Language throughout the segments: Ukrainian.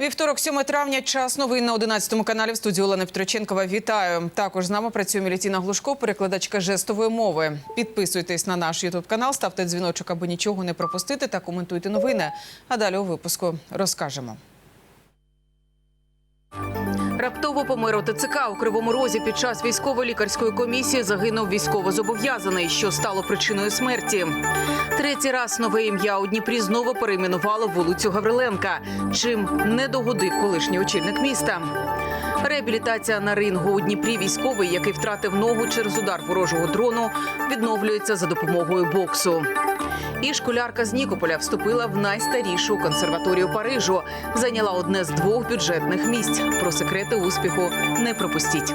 Вівторок, 7 травня, час новин на 11 каналі в студії Олена Петроченкова. Вітаю. Також з нами працює Мілітіна Глушко, перекладачка жестової мови. Підписуйтесь на наш ютуб канал, ставте дзвіночок, аби нічого не пропустити та коментуйте новини. А далі у випуску розкажемо. Раптово помер у у Кривому Розі під час військово-лікарської комісії загинув військовозобов'язаний, що стало причиною смерті. Третій раз нове ім'я у Дніпрі знову перейменувало вулицю Гавриленка, чим не догодив колишній очільник міста. Реабілітація на рингу у Дніпрі військовий, який втратив ногу через удар ворожого дрону, відновлюється за допомогою боксу. І школярка з Нікополя вступила в найстарішу консерваторію Парижу. Зайняла одне з двох бюджетних місць. Про секрети успіху не пропустіть.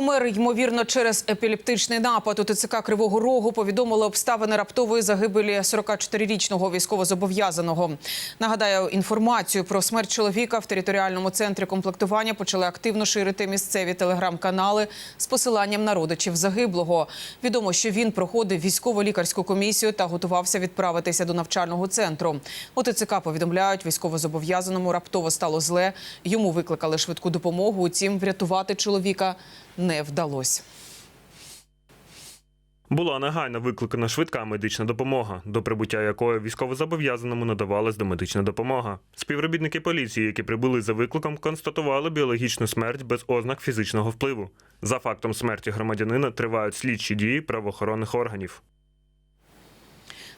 Помер, ймовірно, через епілептичний напад у ТЦК Кривого Рогу повідомили обставини раптової загибелі 44-річного військовозобов'язаного. Нагадаю, інформацію про смерть чоловіка в територіальному центрі комплектування почали активно ширити місцеві телеграм-канали з посиланням на родичів загиблого. Відомо, що він проходив військово-лікарську комісію та готувався відправитися до навчального центру. У ТЦК повідомляють, військовозобов'язаному раптово стало зле. Йому викликали швидку допомогу. Утім, врятувати чоловіка не вдалося. Була негайно викликана швидка медична допомога, до прибуття якої військовозобов'язаному надавалась домедична допомога. Співробітники поліції, які прибули за викликом, констатували біологічну смерть без ознак фізичного впливу. За фактом смерті громадянина тривають слідчі дії правоохоронних органів.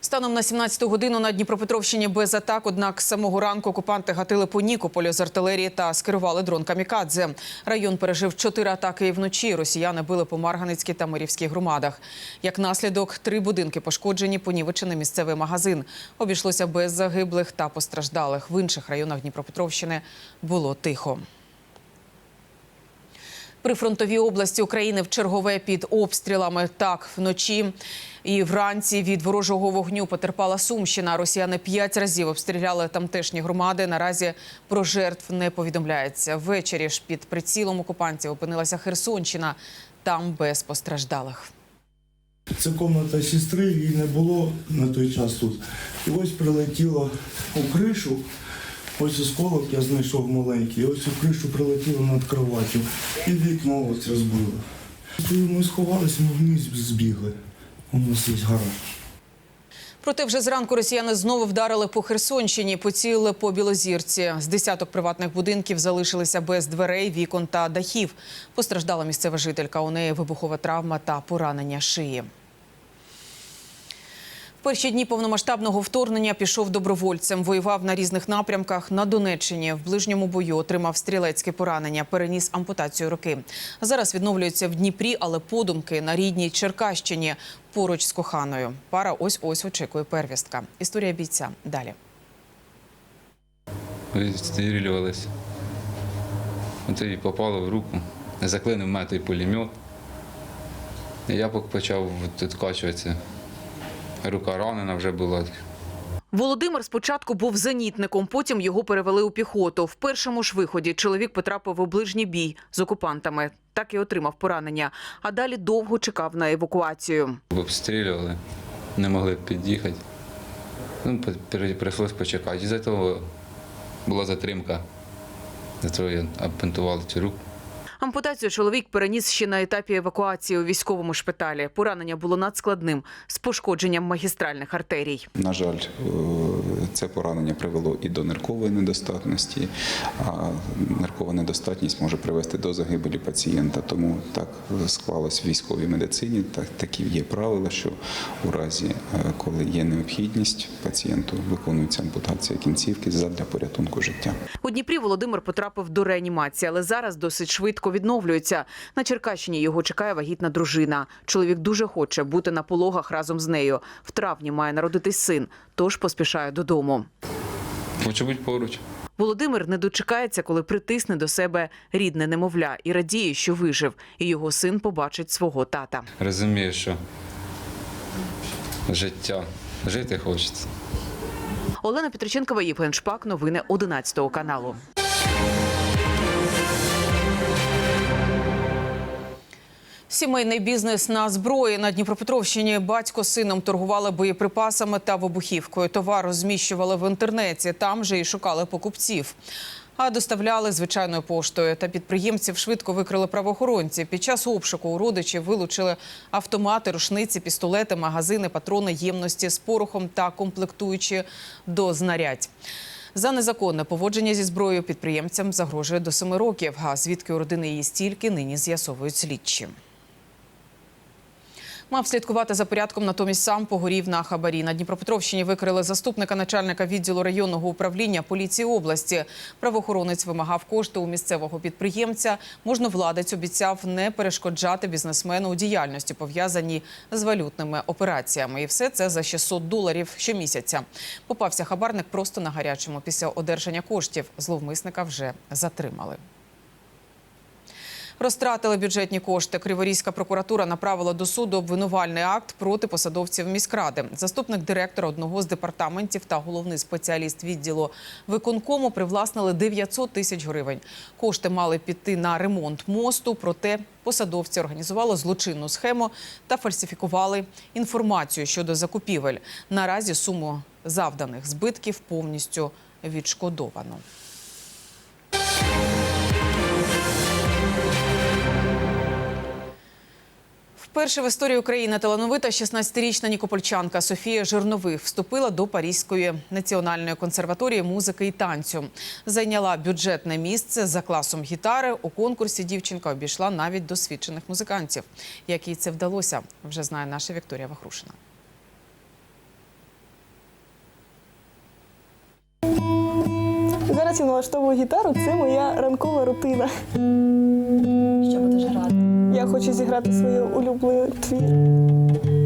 Станом на 17 годину на Дніпропетровщині без атак. Однак з самого ранку окупанти гатили по Нікополю з артилерії та скерували дрон камікадзе. Район пережив чотири атаки і вночі. Росіяни били по Марганицькій та Мирівській громадах. Як наслідок, три будинки пошкоджені, понівечений місцевий магазин. Обійшлося без загиблих та постраждалих. В інших районах Дніпропетровщини було тихо. Прифронтові області України в чергове під обстрілами. Так, вночі і вранці від ворожого вогню потерпала Сумщина. Росіяни п'ять разів обстріляли тамтешні громади. Наразі про жертв не повідомляється. Ввечері ж під прицілом окупантів опинилася Херсонщина. Там без постраждалих. Це кімната сестри, її не було на той час тут. І ось прилетіло у кришу. Ось осколок я знайшов маленький. Ось у кришу прилетіло над кроваттю. І вікно ось розбило. Ми сховалися, ми вниз збігли. У нас є гараж. Проте вже зранку росіяни знову вдарили по Херсонщині, поцілили по Білозірці. З десяток приватних будинків залишилися без дверей, вікон та дахів. Постраждала місцева жителька. У неї вибухова травма та поранення шиї. Перші дні повномасштабного вторгнення пішов добровольцем. Воював на різних напрямках на Донеччині. В ближньому бою отримав стрілецьке поранення, переніс ампутацію руки. Зараз відновлюється в Дніпрі, але подумки на рідній Черкащині поруч з коханою. Пара ось ось очікує первістка. Історія бійця далі. Відстрілювалися. От і попало в руку. Заклинив мене той пулемет. Я почав відкачуватися. Рука ранена вже була. Володимир спочатку був зенітником, потім його перевели у піхоту. В першому ж виході чоловік потрапив у ближній бій з окупантами. Так і отримав поранення. А далі довго чекав на евакуацію. Обстрілювали, не могли під'їхати. Ну, при- прийшлось почекати. Із-за того була затримка. За того я обпентували цю руку. Ампутацію чоловік переніс ще на етапі евакуації у військовому шпиталі. Поранення було надскладним з пошкодженням магістральних артерій. На жаль, е, це поранення привело і до ниркової недостатності, а ниркова недостатність може привести до загибелі пацієнта. Тому так склалось в військовій медицині. Так такі є правила, що у разі, е, коли є необхідність, пацієнту виконується ампутація кінцівки задля порятунку життя. У Дніпрі Володимир потрапив до реанімації, але зараз досить швидко відновлюється. На Черкащині його чекає вагітна дружина. Чоловік дуже хоче бути на пологах разом з нею. В травні має народитись син, тож поспішає додому. Хочу бути поруч. Володимир не дочекається, коли притисне до себе рідне немовля і радіє, що вижив, і його син побачить свого тата. Розумію, що життя, жити хочеться. Олена Петриченкова, Євген Шпак. Новини 11 каналу. Сімейний бізнес на зброї на Дніпропетровщині батько сином торгували боєприпасами та вибухівкою. Товар розміщували в інтернеті. Там же і шукали покупців. А доставляли звичайною поштою. Та підприємців швидко викрили правоохоронці. Під час обшуку у родичів вилучили автомати, рушниці, пістолети, магазини, патрони, ємності з порохом та комплектуючі до знарядь. За незаконне поводження зі зброєю підприємцям загрожує до семи років. А звідки у родини її стільки, нині з'ясовують слідчі. Мав слідкувати за порядком, натомість сам погорів на хабарі. На Дніпропетровщині викрили заступника начальника відділу районного управління поліції області. Правоохоронець вимагав кошти у місцевого підприємця. Можновладець обіцяв не перешкоджати бізнесмену у діяльності, пов'язаній з валютними операціями. І все це за 600 доларів щомісяця. Попався хабарник просто на гарячому. Після одержання коштів зловмисника вже затримали. Розтратили бюджетні кошти. Криворізька прокуратура направила до суду обвинувальний акт проти посадовців міськради. Заступник директора одного з департаментів та головний спеціаліст відділу виконкому привласнили 900 тисяч гривень. Кошти мали піти на ремонт мосту. Проте посадовці організували злочинну схему та фальсифікували інформацію щодо закупівель. Наразі суму завданих збитків повністю відшкодовано. Вперше в історії України талановита 16-річна нікопольчанка Софія Жирнових вступила до Паризької національної консерваторії музики і танцю. Зайняла бюджетне місце за класом гітари. У конкурсі дівчинка обійшла навіть досвідчених музикантів. Як їй це вдалося, вже знає наша Вікторія Вахрушина. Зараз я налаштовую гітару, це моя ранкова рутина. Що будеш грати? Я хочу зіграти свій улюблений твір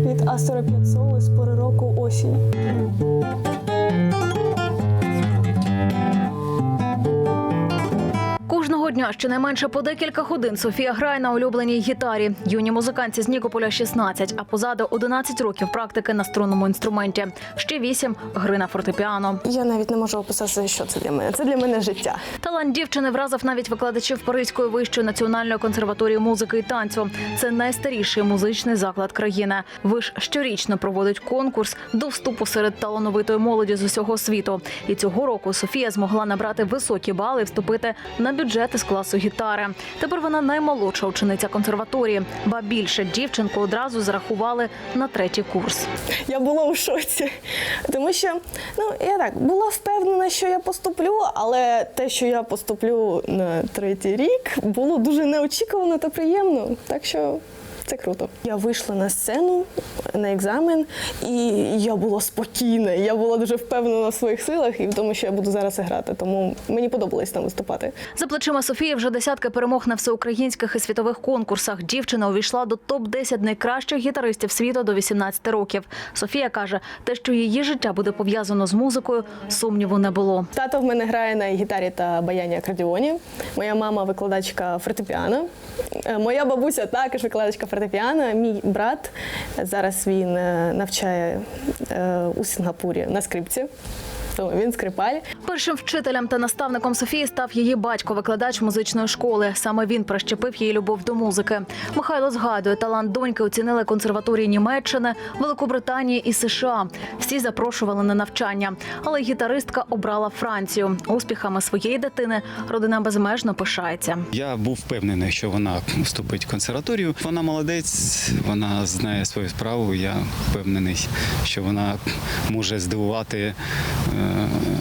від Астора П'яцоли з пори року осінь. Кожного дня щонайменше по декілька годин Софія грає на улюбленій гітарі. Юні музиканці з Нікополя 16, а позаду 11 років практики на струнному інструменті. Ще 8 – гри на фортепіано. Я навіть не можу описати, що це для мене. Це для мене життя. Талант дівчини вразив навіть викладачів Паризької вищої національної консерваторії музики і танцю. Це найстаріший музичний заклад країни. Виш щорічно проводить конкурс до вступу серед талановитої молоді з усього світу. І цього року Софія змогла набрати високі бали і вступити на бюджет із класу гітари. Тепер вона наймолодша учениця консерваторії. Ба більше дівчинку одразу зарахували на третій курс. Я була у шоці, тому що ну я так була впевнена, що я поступлю, але те, що я поступлю на третій рік, було дуже неочікувано та приємно. Так що. Це круто. Я вийшла на сцену на екзамен, і я була спокійна. Я була дуже впевнена в своїх силах і в тому, що я буду зараз грати. Тому мені подобалось там виступати. За плечима Софії вже десятки перемог на всеукраїнських і світових конкурсах. Дівчина увійшла до топ-10 найкращих гітаристів світу до 18 років. Софія каже, те, що її життя буде пов'язано з музикою, сумніву не було. Тато в мене грає на гітарі та баяні акордіоні. Моя мама викладачка фортепіано. Е, Моя бабуся також викладачка фортепіано. Мій брат зараз він е, навчає е, у Сінгапурі на скрипці. Тому він скрипаль. Першим вчителем та наставником Софії став її батько, викладач музичної школи. Саме він прищепив її любов до музики. Михайло згадує, талант доньки оцінили консерваторії Німеччини, Великобританії і США. Всі запрошували на навчання, але гітаристка обрала Францію. Успіхами своєї дитини родина безмежно пишається. Я був впевнений, що вона вступить в консерваторію. Вона молодець, вона знає свою справу. Я впевнений, що вона може здивувати uh,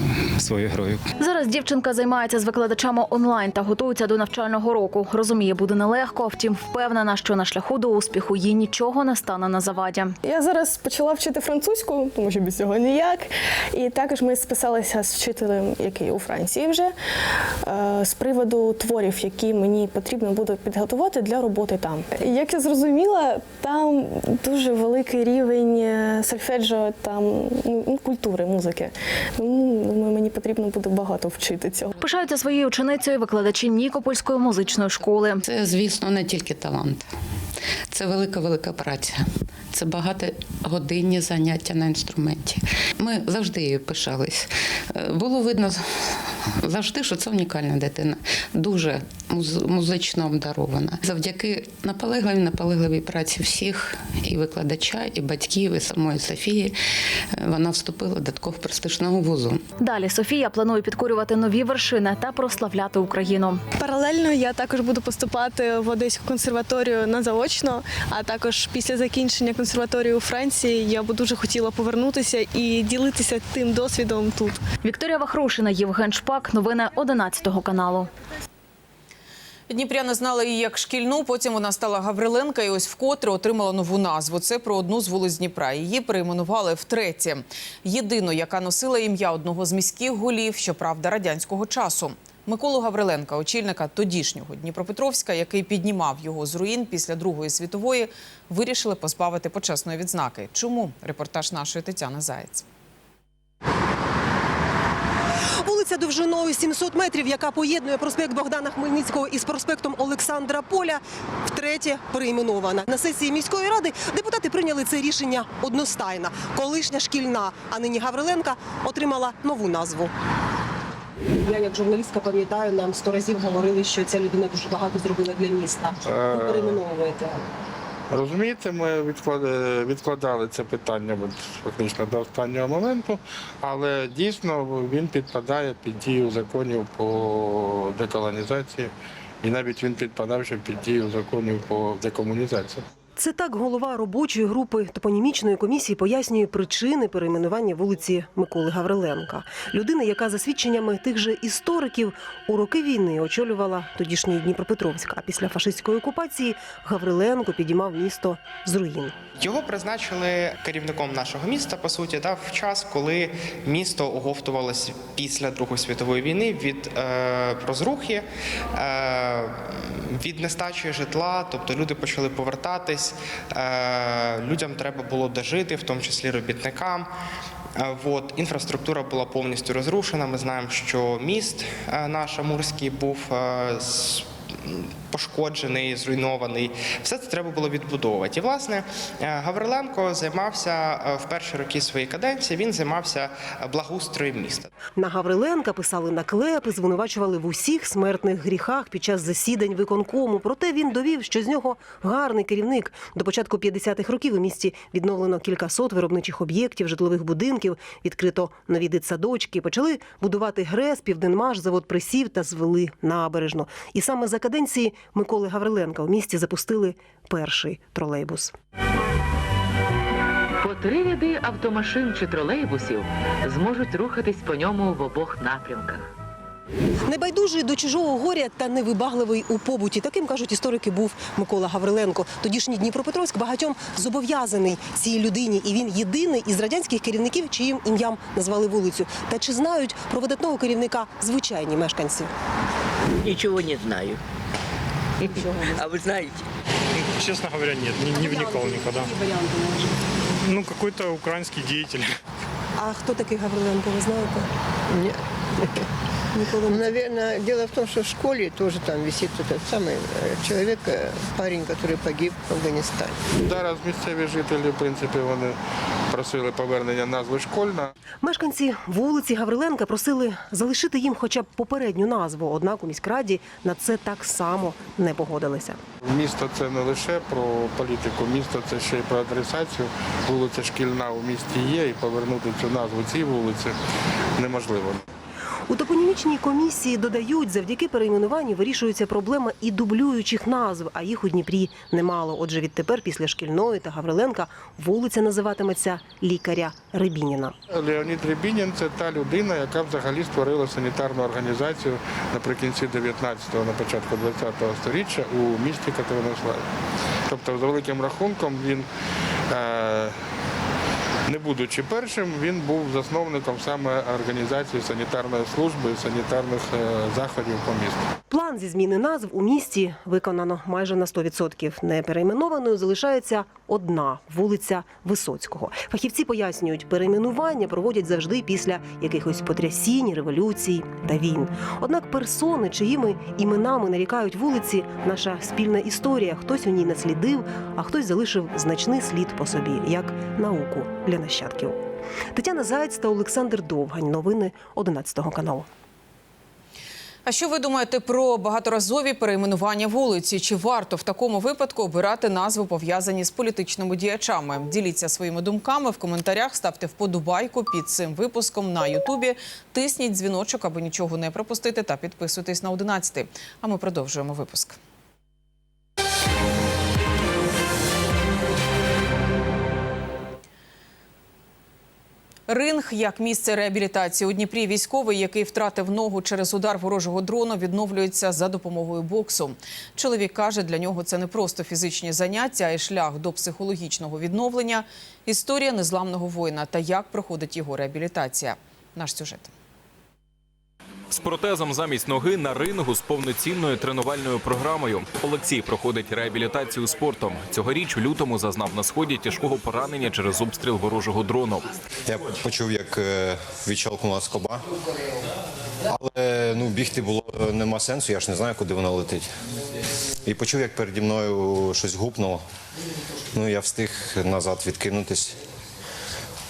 своєю грою. Зараз дівчинка займається з викладачами онлайн та готується до навчального року. Розуміє, буде нелегко, втім впевнена, що на шляху до успіху їй нічого не стане на заваді. Я зараз почала вчити французьку, тому що без цього ніяк. І також ми списалися з вчителем, який у Франції вже, е, з приводу творів, які мені потрібно буде підготувати для роботи там. Як я зрозуміла, там дуже великий рівень е, сольфеджіо, там ну, культури, музики. Тому думаю, мені потрібно буде багато вчити цього. Пишаються своєю ученицею викладачі Нікопольської музичної школи. Це, звісно, не тільки талант, це велика велика праця. Це багатогодинні заняття на інструменті. Ми завжди її пишались. Е, Було видно завжди, що це унікальна дитина. Дуже музично обдарована. Завдяки наполегливій наполегливій праці всіх і викладача, і батьків, і самої Софії е, вона вступила до такого престижного вузу. Далі Софія планує підкорювати нові вершини та прославляти Україну. Паралельно я також буду поступати в Одеську консерваторію на заочно, а також після закінчення консерваторії у Франції я б дуже хотіла повернутися і ділитися тим досвідом тут. Вікторія Вахрушина, Євген Шпак. Новини 11 каналу. Дніпряни знали її як шкільну, потім вона стала Гавриленка і ось вкотре отримала нову назву. Це про одну з вулиць Дніпра. Її перейменували втретє. Єдину, яка носила ім'я одного з міських голів, щоправда, радянського часу. Миколу Гавриленка, очільника тодішнього Дніпропетровська, який піднімав його з руїн після Другої світової, вирішили позбавити почесної відзнаки. Чому? Репортаж нашої Тетяни Заєць. Вулиця довжиною 700 метрів, яка поєднує проспект Богдана Хмельницького із проспектом Олександра Поля, втретє перейменована. На сесії міської ради депутати прийняли це рішення одностайно. Колишня шкільна, а нині Гавриленка, отримала нову назву. Я як журналістка пам'ятаю, нам сто разів говорили, що ця людина дуже багато зробила для міста. Ви перейменовуєте. Розумієте, ми відкладали, це питання фактично до останнього моменту, але дійсно він підпадає під дію законів по деколонізації, і навіть він підпадав ще під дію законів по декомунізації. Це так голова робочої групи топонімічної комісії пояснює причини перейменування вулиці Миколи Гавриленка. Людина, яка за свідченнями тих же істориків у роки війни очолювала тодішній Дніпропетровськ. А після фашистської окупації Гавриленко підіймав місто з руїн. Його призначили керівником нашого міста, по суті, да, в час, коли місто оговтувалося після Другої світової війни від е, розрухи, е, від нестачі житла, тобто люди почали повертатись, е, людям треба було дожити, в тому числі робітникам. Е, От, інфраструктура була повністю розрушена. Ми знаємо, що міст е, наш Амурський був пошкоджений, зруйнований. Все це треба було відбудовувати. І власне е, Гавриленко займався е, в перші роки своєї каденції. Він займався е, благоустроєм міста. На Гавриленка писали наклепи, звинувачували в усіх смертних гріхах під час засідань виконкому. Проте він довів, що з нього гарний керівник. До початку 50-х років у місті відновлено кількасот виробничих об'єктів, житлових будинків, відкрито нові дитсадочки, почали будувати ГРЕС, Південмаш, завод присів та звели набережну. І саме за каденції Миколи Гавриленка у місті запустили перший тролейбус. По три ряди автомашин чи тролейбусів зможуть рухатись по ньому в обох напрямках. Небайдужий до чужого горя та невибагливий у побуті. Таким кажуть історики. Був Микола Гавриленко. Тодішній Дніпропетровськ багатьом зобов'язаний цій людині, і він єдиний із радянських керівників, чиїм ім'ям назвали вулицю. Та чи знають про видатного керівника звичайні мешканці? Нічого не знаю. А вы знаете? Честно говоря, нет, не, не вникал никогда. Ну, какой-то украинский деятель. А хто такий Гавриленко? Ви знаєте? Ні. Ніколи не Наверное, дело в том, что в школе тоже там висит этот самый э, человек, э, парень, который погиб в Афганистане. Зараз місцеві жителі, в принципі, вони просили повернення назви школьна. Мешканці вулиці Гавриленка просили залишити їм хоча б попередню назву. Однак у міськраді на це так само не погодилися. Місто це не лише про політику, місто це ще й про адресацію. Вулиця шкільна у місті є, і повернути цю назву цій вулиці неможливо. У топонімічній комісії додають, завдяки перейменуванню вирішується проблема і дублюючих назв, а їх у Дніпрі немало. Отже, відтепер після шкільної та Гавриленка вулиця називатиметься лікаря Рибініна. Леонід Рябінін – це та людина, яка взагалі створила санітарну організацію наприкінці 19-го, на початку 20-го століття у місті Катеринославі. Тобто, за великим рахунком, він, е, не будучи першим, він був засновником саме організації санітарної служби і санітарних е, заходів по місту. План зі зміни назв у місті виконано майже на 100%. Неперейменованою залишається одна вулиця Висоцького. Фахівці пояснюють, перейменування проводять завжди після якихось потрясінь, революцій та війн. Однак персони, чиїми іменами нарікають вулиці, наша спільна історія. Хтось у ній наслідив, а хтось залишив значний слід по собі, як науку для нащадків. Тетяна Заєць та Олександр Довгань. Новини 11 каналу. А що ви думаєте про багаторазові перейменування вулиці? Чи варто в такому випадку обирати назви пов'язані з політичними діячами? Діліться своїми думками в коментарях. Ставте вподобайку під цим випуском на Ютубі. Тисніть дзвіночок, аби нічого не пропустити, та підписуйтесь на 11. А ми продовжуємо випуск. Ринг як місце реабілітації у Дніпрі. Військовий, який втратив ногу через удар ворожого дрону, відновлюється за допомогою боксу. Чоловік каже, для нього це не просто фізичні заняття, а й шлях до психологічного відновлення. Історія незламного воїна та як проходить його реабілітація. Наш сюжет. З протезом замість ноги на рингу з повноцінною тренувальною програмою. Олексій проходить реабілітацію спортом. Цьогоріч у лютому зазнав на сході тяжкого поранення через обстріл ворожого дрону. Я почув, як е, відщолкнула скоба, але ну, бігти було нема сенсу, я ж не знаю, куди вона летить. І почув, як переді мною щось гупнуло. Ну, я встиг назад відкинутись,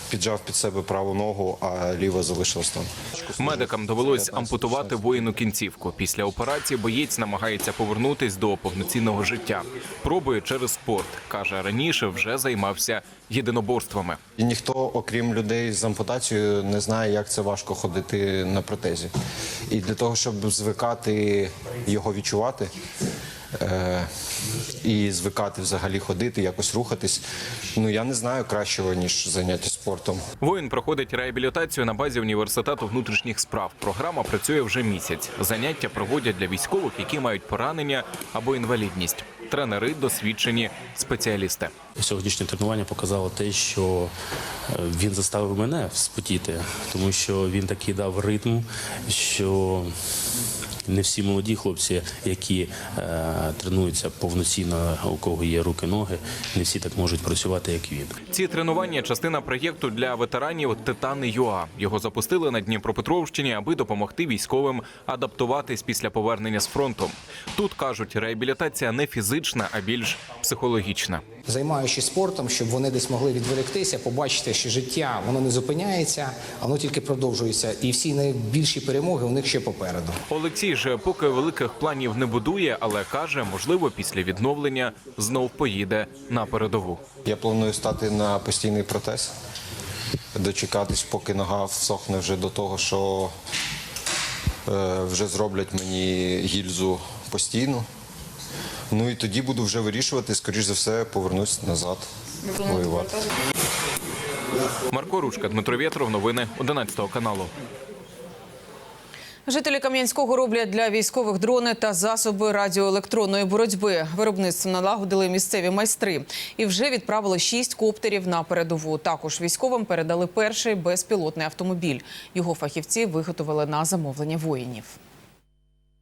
піджав під себе праву ногу, а ліва залишилась там. Медикам довелось ампутувати воїну кінцівку. Після операції боєць намагається повернутись до повноцінного життя. Пробує через спорт. каже, раніше вже займався єдиноборствами. І ніхто, окрім людей з ампутацією, не знає, як це важко ходити на протезі. І для того, щоб звикати його відчувати і звикати взагалі ходити, якось рухатись, ну я не знаю кращого, ніж заняття спортом. Воїн проходить реабілітацію на базі університету внутрішніх справ. Програма працює вже місяць. Заняття проводять для військових, які мають поранення або інвалідність. Тренери досвідчені спеціалісти. Сьогоднішнє тренування показало те, що е, він заставив мене вспотіти, тому що він такий дав ритм, що не всі молоді хлопці, які е, тренуються повноцінно, у кого є руки, ноги, не всі так можуть працювати, як він. Ці тренування частина проєкту для ветеранів Титани ЮА. Його запустили на Дніпропетровщині, аби допомогти військовим адаптуватись після повернення з фронту. Тут кажуть, реабілітація не фізична, а більш психологічна. Займаючись спортом, щоб вони десь могли відволіктися, побачити, що життя воно не зупиняється, а воно тільки продовжується, і всі найбільші перемоги у них ще попереду. Олексій же поки великих планів не будує, але каже, можливо, після відновлення знов поїде на передову. Я планую стати на постійний протез, дочекатись, поки нога всохне вже до того, що е, вже зроблять мені гільзу постійну. Ну і тоді буду вже вирішувати, скоріш за все, повернусь назад воювати. Марко Ручка, Дмитро Вєтров, новини 11 каналу. Жителі Кам'янського роблять для військових дрони та засоби радіоелектронної боротьби. Виробництво налагодили місцеві майстри і вже відправили шість коптерів на передову. Також військовим передали перший безпілотний автомобіль. Його фахівці виготовили на замовлення воїнів.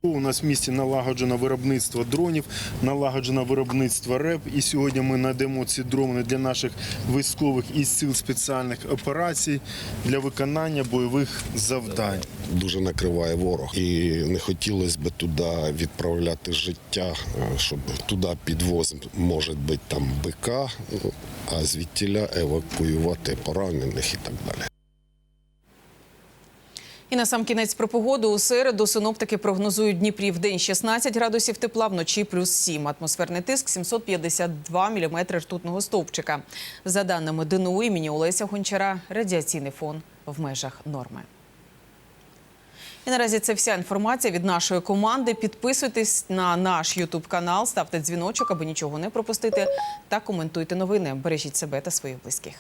У нас в місті налагоджено виробництво дронів, налагоджено виробництво РЕП. І сьогодні ми надамо ці дрони для наших військових із сил спеціальних операцій для виконання бойових завдань. Дуже накриває ворог, і не хотілося б туди відправляти життя, е, щоб туди підвоз може бути там бика, а звідтіля евакуювати поранених і так далі. І на сам кінець про погоду у середу синоптики прогнозують Дніпрі в день 16 градусів тепла, вночі плюс 7. Атмосферний тиск 752 міліметри ртутного стовпчика. За даними ДНУ імені Олеся Гончара, радіаційний фон в межах норми. І наразі це вся інформація від нашої команди. Підписуйтесь на наш Ютуб канал, ставте дзвіночок, аби нічого не пропустити, та коментуйте новини. Бережіть себе та своїх близьких.